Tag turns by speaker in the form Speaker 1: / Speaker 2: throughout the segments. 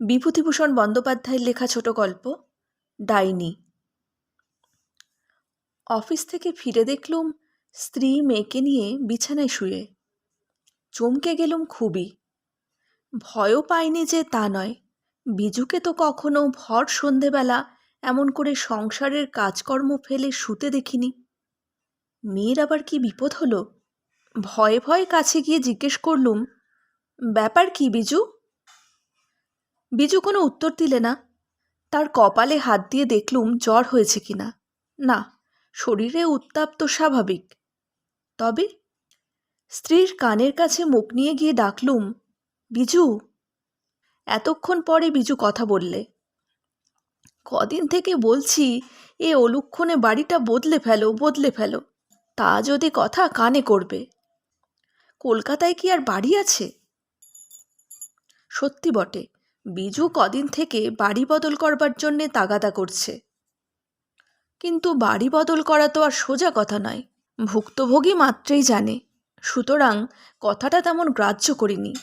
Speaker 1: বিভূতিভূষণ বন্দ্যোপাধ্যায়ের লেখা ছোট গল্প, ডাইনি। অফিস থেকে ফিরে দেখলুম স্ত্রী মেয়েকে নিয়ে বিছানায় শুয়ে। চমকে গেলুম খুবই। ভয়ও পাইনি যে তা নয়। বিজুকে তো কখনো ভর সন্ধেবেলা এমন করে সংসারের কাজকর্ম ফেলে শুতে দেখিনি। মেয়ের আবার কি বিপদ হলো? ভয়ে ভয়ে কাছে গিয়ে জিজ্ঞেস করলুম, ব্যাপার কি বিজু? বিজু কোনো উত্তর দিলে না। তার কপালে হাত দিয়ে দেখলুম জ্বর হয়েছে কিনা। না, শরীরে উত্তাপ তো স্বাভাবিক। তবে স্ত্রীর কানের কাছে মুখ নিয়ে গিয়ে ডাকলুম, বিজু! এতক্ষণ পরে বিজু কথা বললে, কদিন থেকে বলছি, এ অলুক্ষণে বাড়িটা বদলে ফেলো বদলে ফেলো। তা যদি কথা কানে করবে। কলকাতায় কি আর বাড়ি আছে? সত্যি বটে বিজু কদিন থেকে বাড়ি বদল করবার জন্যে তাগাদা করছে। কিন্তু বাড়ি বদল করা তো আর সোজা কথা নয়, ভুক্তভোগী মাত্রেই জানে, সুতরাং কথাটা তেমন গ্রাহ্য করিনি।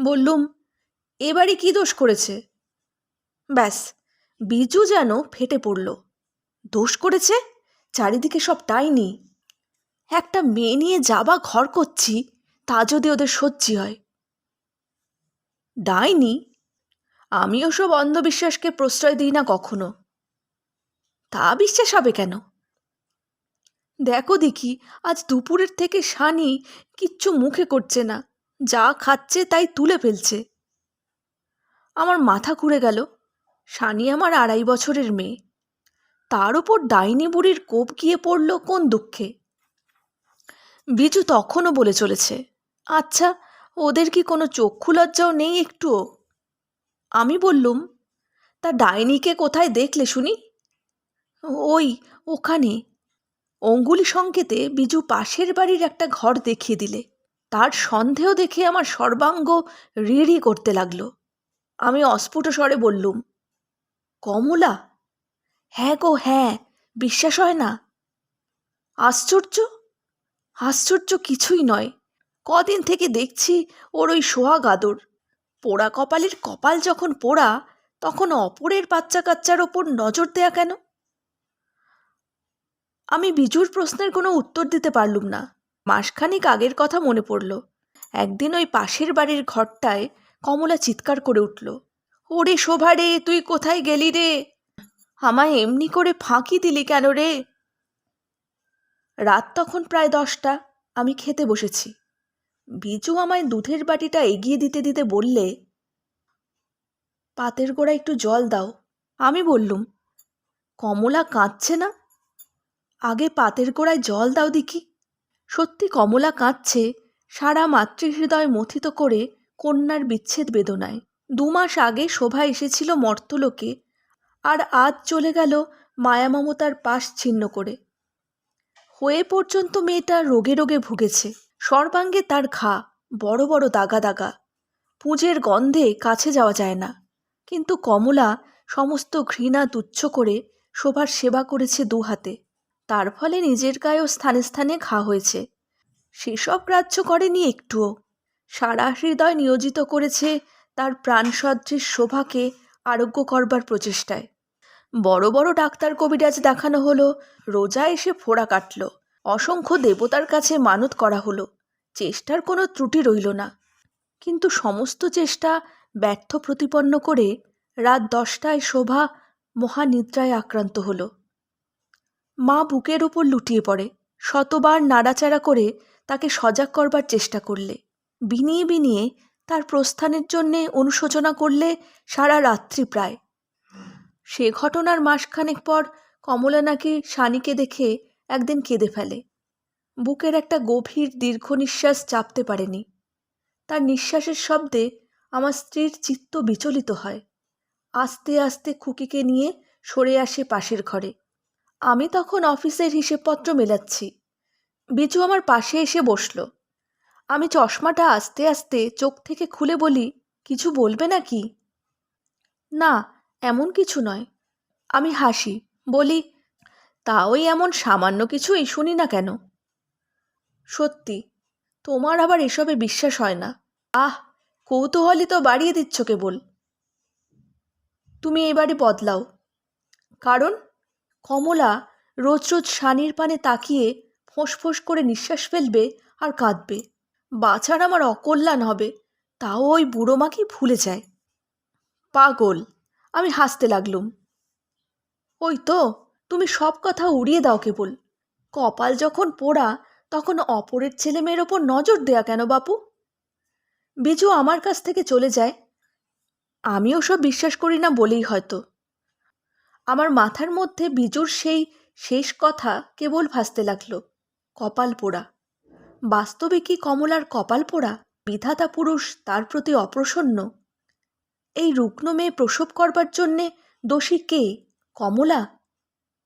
Speaker 1: বললুম, এ বাড়ি কী দোষ করেছে? ব্যাস, বিজু যেন ফেটে পড়ল। দোষ করেছে? চারিদিকে সব ডাইনি একটা মেয়ে নিয়ে যাবা ঘর করছি, তা যদি ওদের সহ্যি হয়। ডাইনি? আমি ওসব অন্ধবিশ্বাসকে প্রশ্রয় দিই না কখনো। তা বিশ্বাস হবে কেন? দেখো দেখি, আজ দুপুরের থেকে সানি কিচ্ছু মুখে করছে না, যা খাচ্ছে তাই তুলে ফেলছে। আমার মাথা ঘুরে গেল সানি আমার আড়াই বছরের মেয়ে। তার ওপর ডাইনি বুড়ির কোপ গিয়ে পড়ল কোন দুঃখে। বিজু তখনও বলে চলেছে আচ্ছা ওদের কি কোনো চক্ষু লজ্জাও নেই একটুও? আমি বললুম, তা ডাইনিকে কোথায় দেখলে শুনি? ওই ওখানে। অঙ্গুলি সংকেতে বিজু পাশের বাড়ির একটা ঘর দেখিয়ে দিলে। তার সন্দেহ দেখে আমার সর্বাঙ্গ রিড়ি করতে লাগল। আমি অস্ফুট স্বরে বললুম, কমলা? হ্যাঁ গো হ্যাঁ বিশ্বাস হয় না। আশ্চর্য? আশ্চর্য কিছুই নয়। কদিন থেকে দেখছি ওর ওই সোহাগ আদর পোড়া কপালের কপাল যখন পোড়া, তখন অপরের বাচ্চা কাচ্চার ওপর নজর দেয়া কেন? আমি বিজুর প্রশ্নের কোনো উত্তর দিতে পারলুম না। মাসখানিক আগের কথা মনে পড়ল। একদিন ওই পাশের বাড়ির ঘরটায় কমলা চিৎকার করে উঠল, ওরে শোভা রে, তুই কোথায় গেলি রে? আমায় এমনি করে ফাঁকি দিলি কেন রে? রাত তখন প্রায় দশটা, আমি খেতে বসেছি। বিজু আমায় দুধের বাটিটা এগিয়ে দিতে দিতে বললে, পাতের গোড়া একটু জল দাও। আমি বললুম, কমলা কাঁদছে না? আগে পাতের গোড়ায় জল দাও দেখি। সত্যি কমলা কাঁদছে, সারা মাতৃহৃদয় মথিত করে কন্যার বিচ্ছেদ বেদনায়। দু মাস আগে শোভা এসেছিল মর্তলোকে, আর আজ চলে গেল মায়া মমতার পাশ ছিন্ন করে। হয়ে পর্যন্ত মেয়েটা রোগে রোগে ভুগেছে। সর্বাঙ্গে তার ঘা, বড় বড় দাগা দাগা। পুঁজের গন্ধে কাছে যাওয়া যায় না। কিন্তু কমলা সমস্ত ঘৃণা তুচ্ছ করে শোভার সেবা করেছে দু হাতে। তার ফলে নিজের গায়েও স্থানে স্থানে ঘা হয়েছে। সেসব গ্রাহ্য করেনি একটুও। সারা হৃদয় নিয়োজিত করেছে তার প্রাণসদৃশ শোভাকে আরোগ্য করবার প্রচেষ্টায়। বড় বড় ডাক্তার কবিরাজ দেখানো হলো, রোজা এসে ফোড়া কাটল। অসংখ্য দেবতার কাছে মানত করা হলো। চেষ্টার কোনো ত্রুটি রইল না। কিন্তু সমস্ত চেষ্টা ব্যর্থ প্রতিপন্ন করে রাত দশটায় শোভা মহানিদ্রায় আক্রান্ত হলো। মা বুকের ওপর লুটিয়ে পড়ে। শতবার নাড়াচাড়া করে তাকে সজাগ করবার চেষ্টা করলে। বিনিয়ে বিনিয়ে তার প্রস্থানের জন্যে অনুশোচনা করলে সারা রাত্রি প্রায়। সে ঘটনার মাসখানেক পর কমলা নাকি শানিকে দেখে একদিন কেঁদে ফেলে। বুকের একটা গভীর দীর্ঘ নিঃশ্বাস চাপতে পারেনি। তার নিঃশ্বাসের শব্দে আমার স্ত্রীর চিত্ত বিচলিত হয়। আস্তে আস্তে খুকিকে নিয়ে সরে আসে পাশের ঘরে। আমি তখন অফিসের হিসেবপত্র মেলাচ্ছি। বিজু আমার পাশে এসে বসল। আমি চশমাটা আস্তে আস্তে চোখ থেকে খুলে বলি, কিছু বলবে নাকি? না, এমন কিছু নয়। আমি হাসি, বলি, তা ওই এমন সামান্য কিছুই শুনি না কেন? সত্যি, তোমার আবার এসবে বিশ্বাস হয় না। আহ কৌতূহলী তো বাড়িয়ে দিচ্ছ কেবল। তুমি এবারে বদলাও। কারণ কমলা রোজ রোজ সানির পানে তাকিয়ে ফোঁস করে নিঃশ্বাস ফেলবে আর কাঁদবে। বাছার আমার অকল্যাণ হবে, তাও ওই বুড়ো মাকেই ভুলে যায়। পাগল, আমি হাসতে লাগলুম। ওই তো, তুমি সব কথা উড়িয়ে দাও কেবল। কপাল যখন পোড়া তখন অপরের ছেলে মেয়ের ওপর নজর দেয়া কেন বাপু? বিজু আমার কাছ থেকে চলে যায়। আমিও সব বিশ্বাস করি না বলেই হয়তো। আমার মাথার মধ্যে বিজুর সেই শেষ কথা কেবল ভাসতে লাগল, কপাল পোড়া। বাস্তবে কি কমলার কপাল পোড়া, বিধাতা পুরুষ তার প্রতি অপ্রসন্ন? এই রুগ্ন মেয়ে প্রসব করবার জন্যে দোষী কে? কমলা?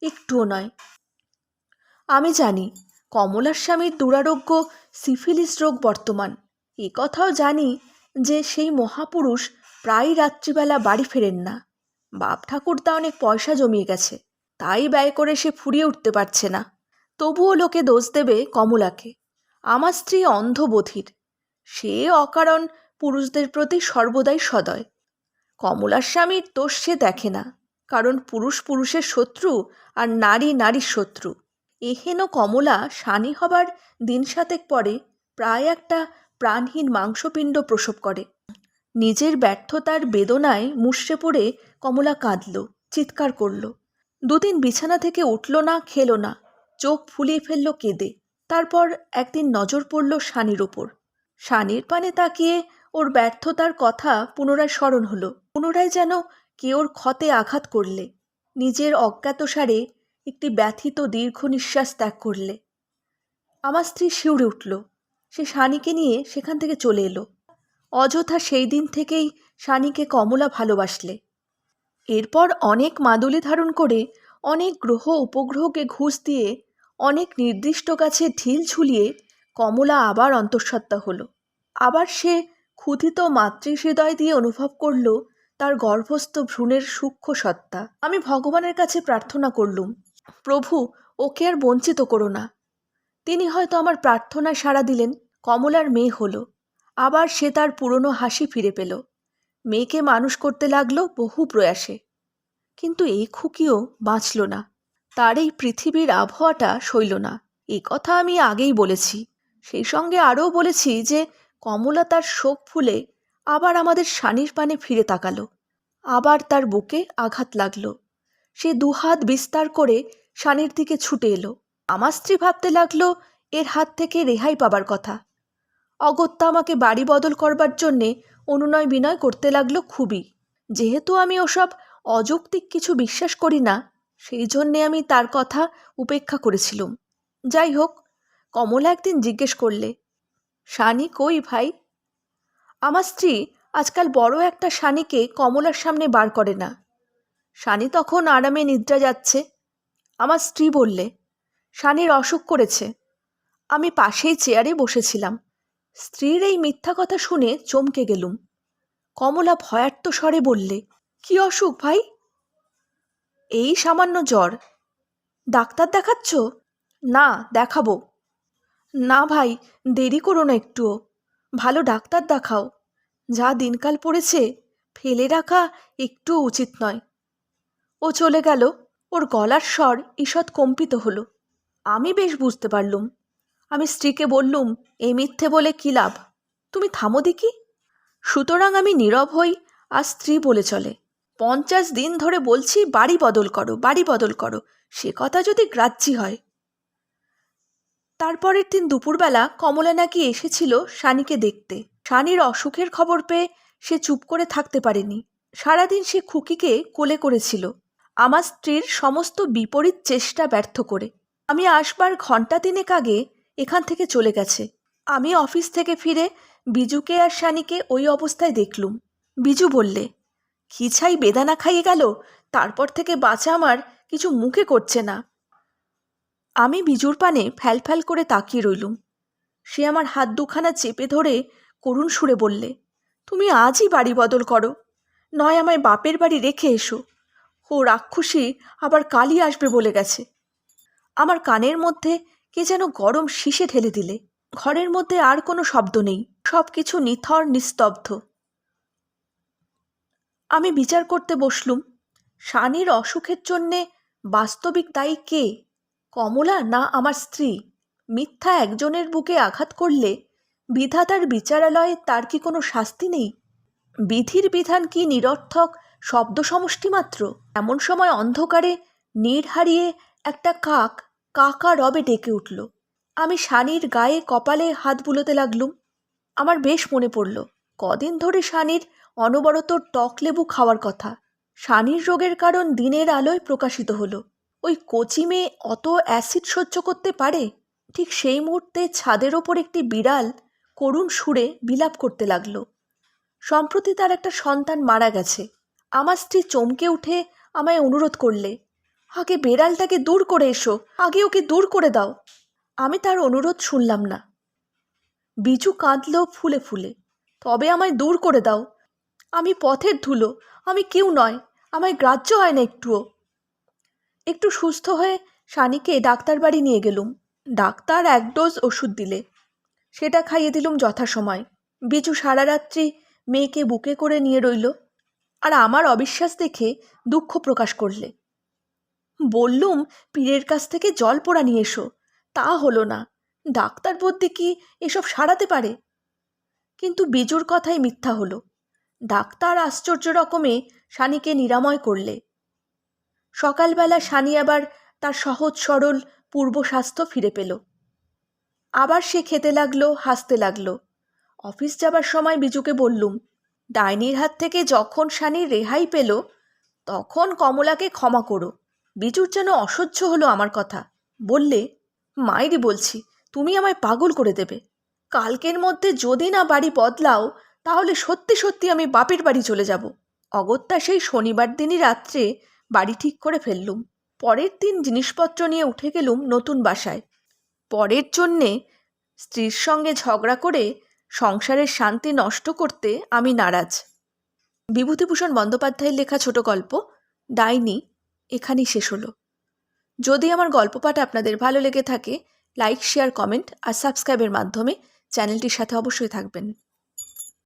Speaker 1: একটুও নয়। আমি জানি কমলার স্বামীর দুরারোগ্য, সিফিলিস রোগ বর্তমান। এ কথাও জানি যে সেই মহাপুরুষ প্রায় রাত্রিবেলা বাড়ি ফেরেন না। বাপ ঠাকুরদা অনেক পয়সা জমিয়ে গেছে, তাই ব্যয় করে সে ফুরিয়ে উঠতে পারছে না। তবুও লোকে দোষ দেবে কমলাকে। আমার স্ত্রী অন্ধবধির। সে অকারণ পুরুষদের প্রতি সর্বদাই সদয়। কমলার স্বামীর দোষ সে দেখে না, কারণ পুরুষ পুরুষের শত্রু আর নারী নারীর শত্রু। এহেন কমলা শানি হবার দিন সাতেক পরে প্রায় একটা প্রাণহীন মাংসপিণ্ড প্রসব করে। নিজের ব্যর্থতার বেদনায় মুষড়ে পড়ে কমলা কাঁদল, চিৎকার করল। দুদিন বিছানা থেকে উঠল না, খেলো না। চোখ ফুলিয়ে ফেলল কেঁদে। তারপর একদিন নজর পড়ল শানির ওপর। শানির পানে তাকিয়ে ওর ব্যর্থতার কথা পুনরায় স্মরণ হলো। পুনরায় যেন কে ওর ক্ষতে আঘাত করলে। নিজের অজ্ঞাতসারে একটি ব্যথিত দীর্ঘ নিঃশ্বাস ত্যাগ করলে। আমার স্ত্রী শিউরে উঠল। সে শানিকে নিয়ে সেখান থেকে চলে এলো। অযথা সেই দিন থেকেই শানিকে কমলা ভালোবাসলে। এরপর অনেক মাদুলি ধারণ করে, অনেক গ্রহ উপগ্রহকে ঘুষ দিয়ে, অনেক নির্দিষ্ট গাছে ঢিল ঝুলিয়ে কমলা আবার অন্তঃসত্ত্বা হলো। আবার সে ক্ষুধিত মাতৃহৃদয় দিয়ে অনুভব করল তার গর্ভস্থ ভ্রূণের সূক্ষ্ম সত্তা আমি ভগবানের কাছে প্রার্থনা করলুম প্রভু, ওকে আর বঞ্চিত করো না। তিনি হয়তো আমার প্রার্থনায় সাড়া দিলেন, কমলার মেয়ে হলো। আবার সে তার পুরনো হাসি ফিরে পেল। মেয়েকে মানুষ করতে লাগল বহু প্রয়াসে। কিন্তু এই খুকিও বাঁচল না। তার এই পৃথিবীর আবহাওয়াটা সইল না। এ কথা আমি আগেই বলেছি। সেই সঙ্গে আরও বলেছি যে, কমলা তার শোক ফুলে আবার আমাদের শানির পানে ফিরে তাকালো। আবার তার বুকে আঘাত লাগল। সে দুহাত বিস্তার করে শানির দিকে ছুটে এলো। আমার স্ত্রী ভাবতে লাগল, এর হাত থেকে রেহাই পাবার কথা। অগত্যা আমাকে বাড়ি বদল করবার জন্যে অনুনয় বিনয় করতে লাগল খুবই। যেহেতু আমি ওসব অযৌক্তিক কিছু বিশ্বাস করি না, সেই জন্যে আমি তার কথা উপেক্ষা করেছিলুম। যাই হোক, কমলা একদিন জিজ্ঞেস করলে, শানি কই ভাই? আমার স্ত্রী আজকাল বড় একটা শানিকে কমলার সামনে বার করে না। শানি তখন আরামে নিদ্রা যাচ্ছে। আমার স্ত্রী বললে, শানির অসুখ করেছে। আমি পাশেই চেয়ারে বসেছিলাম। স্ত্রীর এই মিথ্যা কথা শুনে চমকে গেলুম। কমলা ভয়ার্ত স্বরে বললে, কি অসুখ ভাই? এই সামান্য জ্বর। ডাক্তার দেখাচ্ছ? না, দেখাবো। না ভাই, দেরি করো না একটুও। ভালো ডাক্তার দেখাও। যা দিনকাল পড়েছে, ফেলে রাখা একটুও উচিত নয়। ও চলে গেল। ওর গলার স্বর ঈষৎ কম্পিত হলো। আমি বেশ বুঝতে পারলুম। আমি স্ত্রীকে বললুম এই মিথ্যে বলে কী লাভ? তুমি থামো দেখি। সুতরাং আমি নীরব হই আর স্ত্রী বলে চলে, পঞ্চাশ দিন ধরে বলছি, বাড়ি বদল করো, বাড়ি বদল করো। সে কথা যদি গ্রাহ্যি হয়। তারপরের দিন দুপুরবেলা কমলা নাকি এসেছিল শানিকে দেখতে। শানির অসুখের খবর পেয়ে সে চুপ করে থাকতে পারেনি। সারাদিন সে খুকিকে কোলে করেছিল। আমার স্ত্রীর সমস্ত বিপরীত চেষ্টা ব্যর্থ করে। আমি আসবার ঘণ্টা তিনেক আগে এখান থেকে চলে গেছে। আমি অফিস থেকে ফিরে বিজুকে আর শানিকে ওই অবস্থায় দেখলুম। বিজু বললে খিছাই বেদানা খাইয়ে গেল? তারপর থেকে বাঁচা আমার কিছু মুখে করছে না। আমি বিজুর পানে ফ্যাল ফ্যাল করে তাকিয়ে রইলুম। সে আমার হাত দুখানা চেপে ধরে করুণ সুরে বললে, তুমি আজই বাড়ি বদল করো। নয় আমায় বাপের বাড়ি রেখে এসো। ও রাক্ষসী আবার কালই আসবে বলে গেছে। আমার কানের মধ্যে কে যেন গরম শিশে ঢেলে দিলে। ঘরের মধ্যে আর কোনো শব্দ নেই সব কিছু নিথর, নিস্তব্ধ। আমি বিচার করতে বসলুম, শানির অসুখের জন্যে বাস্তবিক দায়ী কে? কমলা না আমার স্ত্রী? মিথ্যা একজনের বুকে আঘাত করলে বিধাতার বিচারালয়ে তার কি কোনো শাস্তি নেই? বিধির বিধান কি নিরর্থক শব্দ সমষ্টি মাত্র। এমন সময় অন্ধকারে নীড় হারিয়ে একটা কাক কাকা রবে ডেকে উঠল। আমি শানির গায়ে কপালে হাত বুলোতে লাগলুম। আমার বেশ মনে পড়ল, কদিন ধরে শানির অনবরত টক লেবু খাওয়ার কথা। শানির রোগের কারণ দিনের আলোয় প্রকাশিত হলো। ওই কচি মেয়ে অত অ্যাসিড সহ্য করতে পারে? ঠিক সেই মুহূর্তে ছাদের ওপর একটি বিড়াল করুণ সুরে বিলাপ করতে লাগল। সম্প্রতি তার একটা সন্তান মারা গেছে। আমার স্ত্রী চমকে উঠে আমায় অনুরোধ করলে, আগে বেড়ালটাকে দূর করে এসো, আগে ওকে দূর করে দাও। আমি তার অনুরোধ শুনলাম না। বিজু কাঁদল ফুলে ফুলে, তবে আমায় দূর করে দাও। আমি পথের ধুলো, আমি কেউ নয়, আমায় গ্রাহ্য হয় না একটুও। একটু সুস্থ হয়ে সানিকে ডাক্তার বাড়ি নিয়ে গেলুম। ডাক্তার এক ডোজ ওষুধ দিলে, সেটা খাইয়ে দিলুম যথাসময়। বিজু সারা রাত্রি মেয়েকে বুকে করে নিয়ে রইল। আর আমার অবিশ্বাস দেখে দুঃখ প্রকাশ করলে। বললুম, পীরের কাছ থেকে জল পোড়া নিয়ে এসো, তা হলো না। ডাক্তার বলতে কি এসব সারাতে পারে? কিন্তু বিজুর কথাই মিথ্যা হলো। ডাক্তার আশ্চর্য রকমে সানিকে নিরাময় করলে। সকালবেলা সানি আবার তার সহজ সরল পূর্ব স্বাস্থ্য ফিরে পেল। আবার সে খেতে লাগল, হাসতে লাগল। অফিস যাবার সময় বিজুকে বললুম ডাইনির হাত থেকে যখন সানি রেহাই পেল, তখন কমলাকে ক্ষমা করো। বিজুর যেন অসহ্য হলো আমার কথা। বললে, মাইরি বলছি, তুমি আমায় পাগল করে দেবে। কালকের মধ্যে যদি না বাড়ি বদলাও, তাহলে সত্যি সত্যি আমি বাপের বাড়ি চলে যাব। অগত্যা সেই শনিবার দিনই রাত্রে বাড়ি ঠিক করে ফেললুম। পরের দিন জিনিসপত্র নিয়ে উঠে গেলুম নতুন বাসায়। পরের জন্যে স্ত্রীর সঙ্গে ঝগড়া করে সংসারের শান্তি নষ্ট করতে আমি নারাজ। বিভূতিভূষণ বন্দ্যোপাধ্যায়ের লেখা ছোট গল্প, ডাইনি, এখানেই শেষ হলো। যদি আমার গল্প পাঠ আপনাদের ভালো লেগে থাকে, লাইক, শেয়ার, কমেন্ট আর সাবস্ক্রাইবের মাধ্যমে চ্যানেলটির সাথে অবশ্যই থাকবেন।